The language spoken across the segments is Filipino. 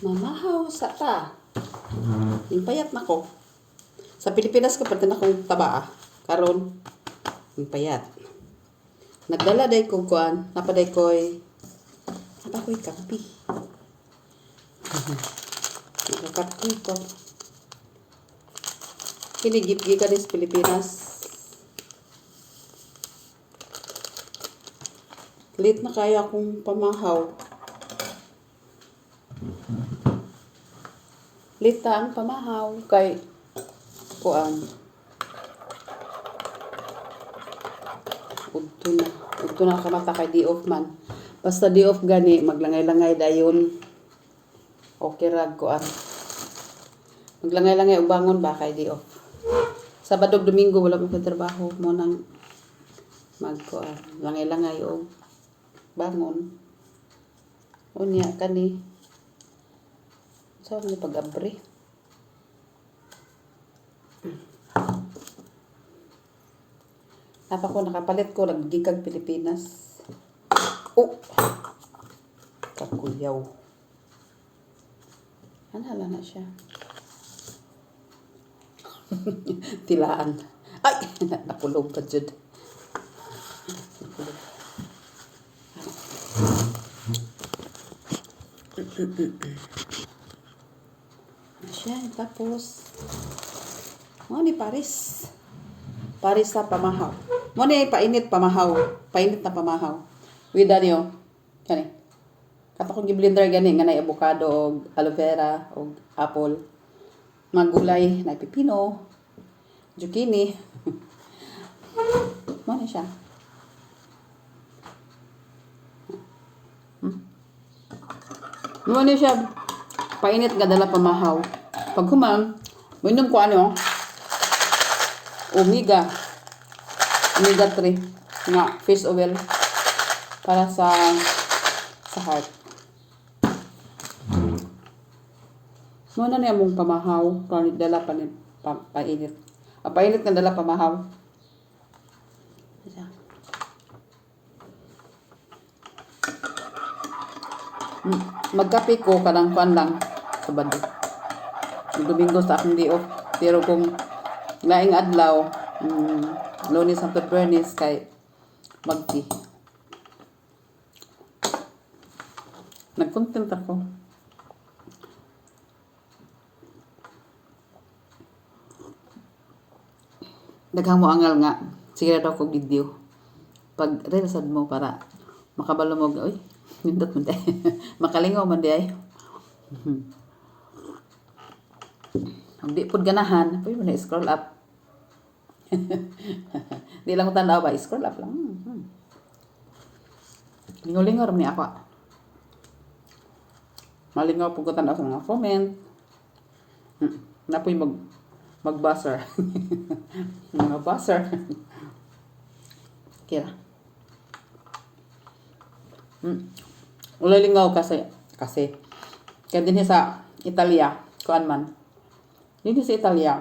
Mamahaw sa ta. Yung payat na ko. Sa Pilipinas ko pati na akong taba ah. Karon, yung payat. Nagdala day ko kuan, napaday ko'y napa ko'y kapi. Nagkapi ko. Kinigip-gi ka sa Pilipinas. Late na kaya akong pamahaw. Lita ang pamahaw kay kuan. Udto na. Udto na kamata kay di off man. Basta di off gani, maglangay-langay dayon. Okay rag kuan. Maglangay-langay og bangon ba kay di off. Sabado Domingo wala mo trabaho mo nang magkuan. Langay-langay og bangon. Unya kani. Sa so, pag-abri. Napa ko nakapalit ko naggigag Pilipinas. Oh. Kakuyaw. Ano na siya? Tilaan. Ay! Nakulog ka dyan. Nakulog. Siya, tapos, mo ni Paris. Paris sa pamahaw. Mo ni painit pamahaw. Painit na pamahaw. With ano Kani. Kato kong giblender gani nga na avocado og aloe vera og apple. Magulay na pipino. Zucchini. mo ni siya. Hmm? Mo ni siya painit nga dala pamahaw. Pag humam, minom ko ano, omega, omega 3, nga fish oil, para sa sa heart. Muna niya mong pamahaw, panit dala panit, pa, painit. Ah, painit nga dala pamahaw. Magkape ko kanang kwan lang sa bando. Domingo sa akong di off. Pero kung laing adlaw, mm, lunes hangtod bernes kay magti. Nag-content ako. Daghang mo angal nga. Sige daw ko video. Pag relasad mo para makabalo mo, uy, nindot mo day. Makalingaw man day. Ang di pud ganahan, pwede mo na scroll up. di lang ko ba, scroll up lang. Hmm. Lingaw-lingaw rin ako. Malingaw po ko tanaw sa mga comment. Hmm. Na po yung mag mag-buzzer. mga buzzer. Kira. Hmm. Ulay lingaw kasi kasi kaya din sa Italia, kuan man. Dito sa Italia,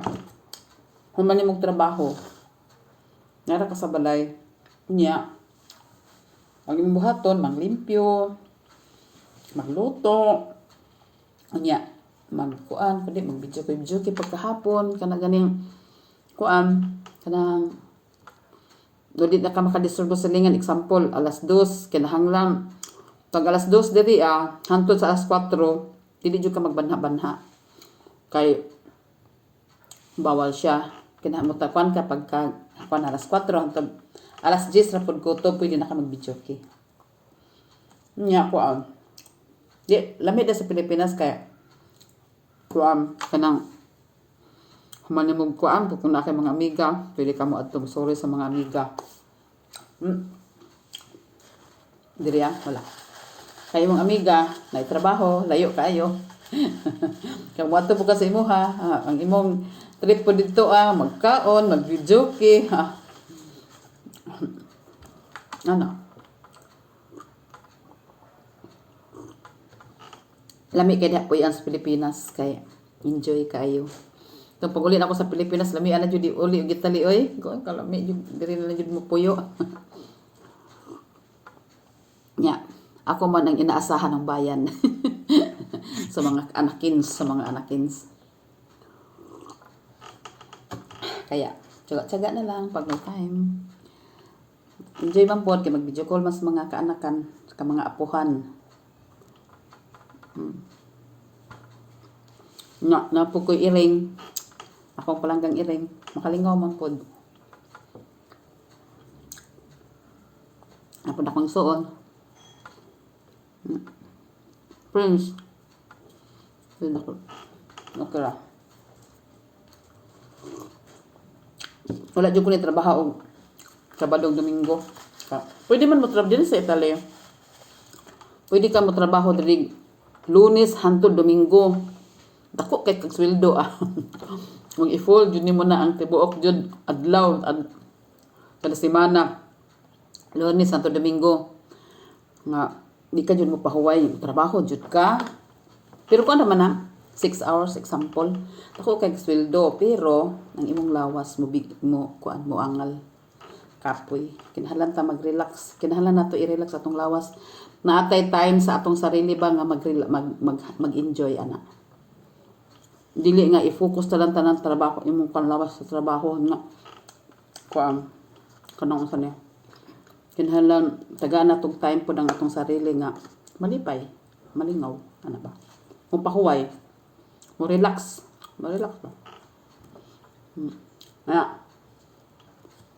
man mong trabaho, nara ka sa balay, niya, ang imong buhaton, manglimpyo, magluto, niya, magkuan, pwede mag-video kay video kay pagkahapon, kana ganing kuan, kanang Dili na ka makadisturbo sa lingan. Example, alas 2, kinahanglan. Pag alas 2 diri ah, hantod sa alas 4, dili jud ka magbanha-banha. Kay bawal siya. Kinahanglan ka pagka kwan alas 4 hantod alas 10 ra pud ko to pwede na ka mag-video kay. Nya ko ah. Di lamig na sa Pilipinas kay kuam kanang humanimog kuan kung na kay mga amiga, pwede ka mo adto sorry sa mga amiga. Hmm. Diri ah, wala. Kayo mga amiga, na trabaho, layo kayo. Kung wato po kasi imo ha, ah, ang imong trip po dito ah, magkaon, mag-video ha. Ano? Lami kay po yan sa Pilipinas kay enjoy kayo. Kung pag ako sa Pilipinas, lami ana jud uli og gitali oy. Ko kalami jud diri na jud mo puyo. Nya, ako man ang inaasahan ng bayan. sa mga anakins, sa mga anakins. Kaya, tsaga-tsaga na lang pag may time. Enjoy man po kay mag-video call mas mga kaanakan, ka mga apuhan. Hmm. Na, na po ko iring. Akong palanggang iring. Makalingaw man po. Ako na kong suon. Hmm. Prince. Yun ako. Okay ra. Wala dyan ko ni trabaho og Sabado Domingo. Ka- Pwede man mo trabaho din sa Italy. Pwede ka mo trabaho diri Lunes hangtod Domingo. Dako kay kag sweldo ah. Kung i-full jud nimo na ang tibuok jud adlaw ad kada semana. Lunes hangtod Domingo. Nga di ka jud mo pahuway trabaho jud ka. Pero kung naman na 6 hours example, ako kay sweldo pero ang imong lawas mo big mo kuan mo angal kapoy. Kinahanglan ta mag-relax. Kinahanglan nato i-relax atong lawas. Naatay time sa atong sarili ba nga mag mag, mag, mag-enjoy ana. Dili nga i-focus ta lang tanan trabaho imong panlawas sa trabaho nga kuan kanang usa niya. Kinahanglan tagaan natong time po ang atong sarili nga malipay, malingaw, ana ba? Mo pahuway, mo relax, mo relax ba? Hmm. Ana,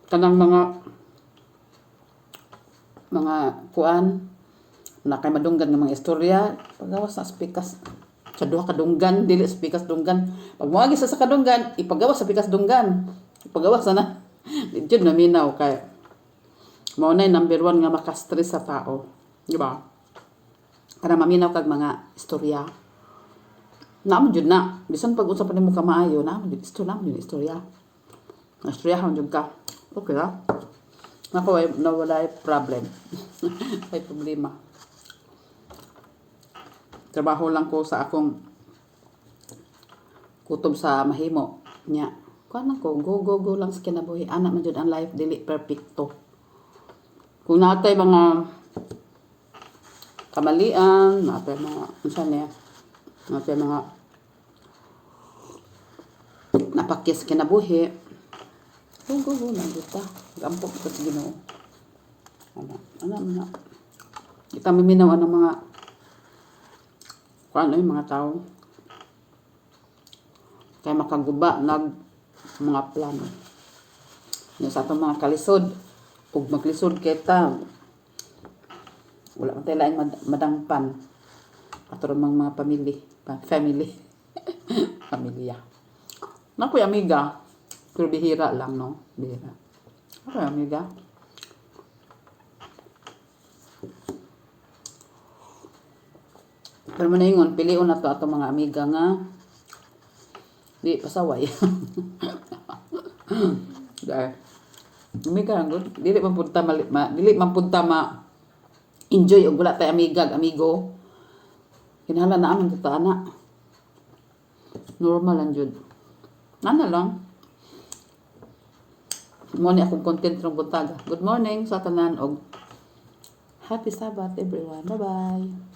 kanang mga mga kuan na kay madunggan nga mga istorya pagawas sa spikas. Sa duha ka dili spikas dunggan. Pag moagi sa sa kadunggan ipagawas sa pikas dunggan. Ipagawas na jud na minaw kay mao na number one nga makastress sa tao. Di ba? Para maminaw kag mga istorya Naamo jud na. Bisan pag usap pa nimo ka maayo, naamo jud istorya, naamo jud istorya. Nastoryahan jud ka. Okay ra. Nako, ay nawala ay problem. ay problema. Trabaho lang ko sa akong kutob sa mahimo. Nya, kuan ko, go, go, go lang sa kinabuhi. Anak man jud ang life, dili perfecto. Kung natay mga kamalian, natay mga, unsa niya, natay mga napakis kinabuhi, Go, go, go lang dito. Gampok ko sa ginoo. Ano, ano, ano. Kita miminaw ang mga kung ano yung mga tao. Kaya makaguba nag mga plano. Yung sa atong mga kalisod, ug maglisod kita, wala man tayo mad- madangpan. Ato mga mga pamilya. Pa- family. Pamilya. Naku, amiga. Pero bihira lang, no? Bihira. Okay, amiga. Pero na yun, piliun na to ato mga amiga nga. Di, pasaway. Dahil, amiga, ang good. Dili man mali, ma, dili man ma, enjoy og wala tay amiga, ag amigo. Kinahanglan na amin ito, anak. Normal lang jud. Nana lang. Mo ni akong content ng buntaga. Good morning sa tanan og happy Sabbath everyone. Bye-bye.